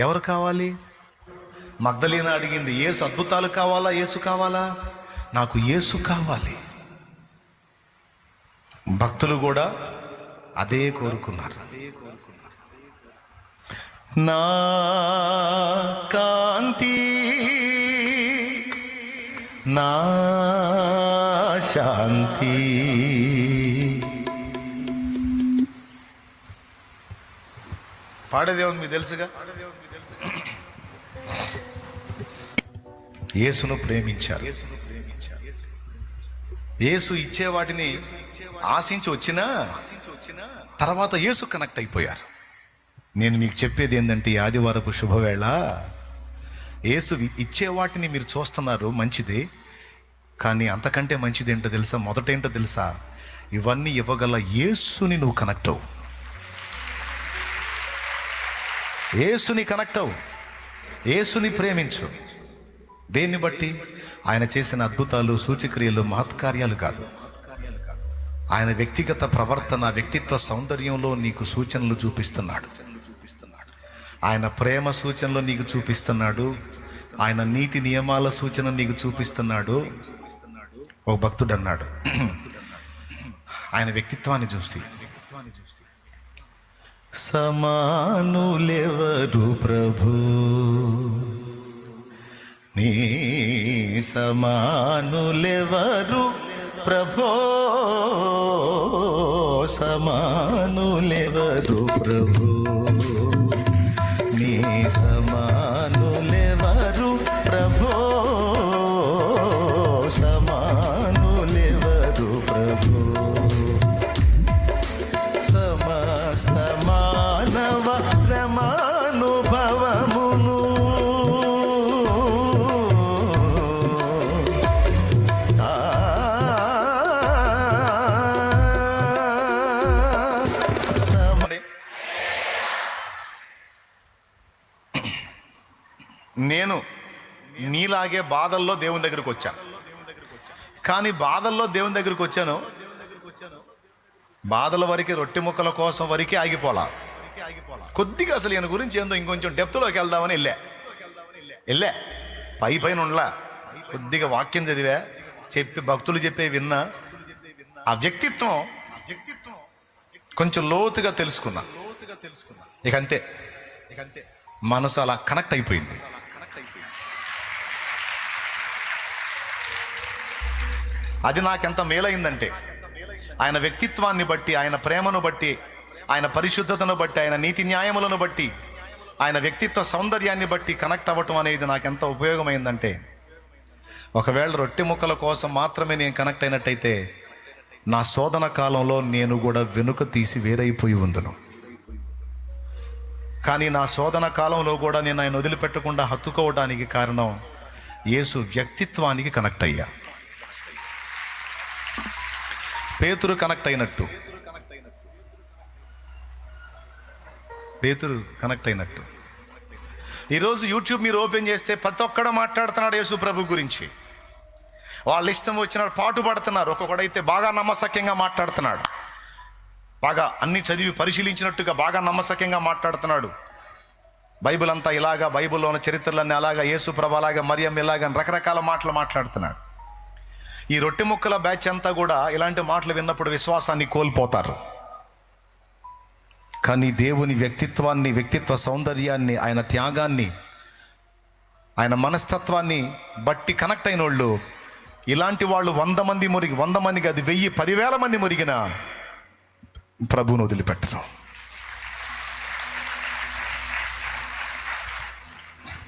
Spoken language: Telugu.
ఎవరు కావాలి? మగ్ధలీన అడిగింది ఏసు అద్భుతాలు కావాలా? ఏసు కావాలా? నాకు ఏసు కావాలి. భక్తులు కూడా అదే కోరుకున్నారు. నా కాంతి నా శాంతి. పాడేదేముంది మీకు తెలుసుగా? యేసును ప్రేమించారు. యేసు ఇచ్చే వాటిని ఆశించి వచ్చినా తర్వాత యేసు కనెక్ట్ అయిపోయారు. నేను మీకు చెప్పేది ఏంటంటే ఆదివారపు శుభవేళ యేసు ఇచ్చే వాటిని మీరు చూస్తున్నారు మంచిది. కానీ అంతకంటే మంచిది ఏంటో తెలుసా? మొదటేంటో తెలుసా? ఇవన్నీ ఇవ్వగల యేసుని నువ్వు కనెక్ట్ అవు యేసుని కనెక్ట్ అవు యేసుని ప్రేమించు. దేన్ని బట్టి? ఆయన చేసిన అద్భుతాలు సూచక్రియలు మహత్కార్యాలు కాదు. ఆయన వ్యక్తిగత ప్రవర్తన వ్యక్తిత్వ సౌందర్యంలో నీకు సూచనలు చూపిస్తున్నాడు. ఆయన ప్రేమ సూచనలు నీకు చూపిస్తున్నాడు. ఆయన నీతి నియమాల సూచన నీకు చూపిస్తున్నాడు. ఓ భక్తుడు అన్నాడు. ఆయన వ్యక్తిత్వాన్ని చూసి. సమానులెవరు ప్రభు? సమానులెవరు? ప్రభో సమానులెవరు? ప్రభు నీ సమా నేను నీలాగే బాధల్లో దేవుని దగ్గరికి వచ్చాను. కానీ బాధల్లో దేవుని దగ్గరికి వచ్చాను. బాధల వరకు రొట్టె ముక్కల కోసం వరకే ఆగిపోలా. కొద్దిగా అసలు ఈయన గురించి ఏందో ఇంకొంచెం డెప్త్లోకి వెళ్దామని వెళ్ళా. వెళ్ళా. పై పైన ఉండలా. కొద్దిగా వాక్యం చదివా. చెప్పి భక్తులు చెప్పే విన్నా. ఆ వ్యక్తిత్వం కొంచెం లోతుగా తెలుసుకున్నా. ఇక అంతే. మనసు అలా కనెక్ట్ అయిపోయింది. అది నాకెంత మేలైందంటే ఆయన వ్యక్తిత్వాన్ని బట్టి ఆయన ప్రేమను బట్టి ఆయన పరిశుద్ధతను బట్టి ఆయన నీతి న్యాయములను బట్టి ఆయన వ్యక్తిత్వ సౌందర్యాన్ని బట్టి కనెక్ట్ అవ్వటం అనేది నాకెంత ఉపయోగమైందంటే ఒకవేళ రొట్టె ముక్కల కోసం మాత్రమే నేను కనెక్ట్ అయినట్టయితే నా శోధన కాలంలో నేను కూడా వెనుక తీసి వేరైపోయి ఉందును. కానీ నా శోధన కాలంలో కూడా నేను ఆయన వదిలిపెట్టకుండా హత్తుకోవడానికి కారణం యేసు వ్యక్తిత్వానికి కనెక్ట్ అయ్యా. పేతురు కనెక్ట్ అయినట్టు. పేతురు కనెక్ట్ అయినట్టు. ఈరోజు యూట్యూబ్ మీరు ఓపెన్ చేస్తే ప్రతి ఒక్కడు మాట్లాడుతున్నాడు యేసు ప్రభు గురించి. వాళ్ళ ఇష్టం వచ్చిన పాటు పడుతున్నారు. ఒక్కొక్కడైతే బాగా నమ్మసక్యంగా మాట్లాడుతున్నాడు. బాగా అన్ని చదివి పరిశీలించినట్టుగా బాగా నమ్మసక్యంగా మాట్లాడుతున్నాడు. బైబిల్ అంతా ఇలాగా బైబిల్లో ఉన్న చరిత్రలన్నీ అలాగా యేసు ప్రభ అలాగా మరియం ఇలాగా రకరకాల మాటలు మాట్లాడుతున్నాడు. ఈ రొట్టె ముక్కల బ్యాచ్ అంతా కూడా ఇలాంటి మాటలు విన్నప్పుడు విశ్వాసాన్ని కోల్పోతారు. కానీ దేవుని వ్యక్తిత్వాన్ని వ్యక్తిత్వ సౌందర్యాన్ని ఆయన త్యాగాన్ని ఆయన మనస్తత్వాన్ని బట్టి కనెక్ట్ అయిన వాళ్ళు ఇలాంటి వాళ్ళు వంద మంది మురిగి వంద మందికి అది వెయ్యి పదివేల మంది మురిగిన ప్రభువును వదిలిపెట్టరు.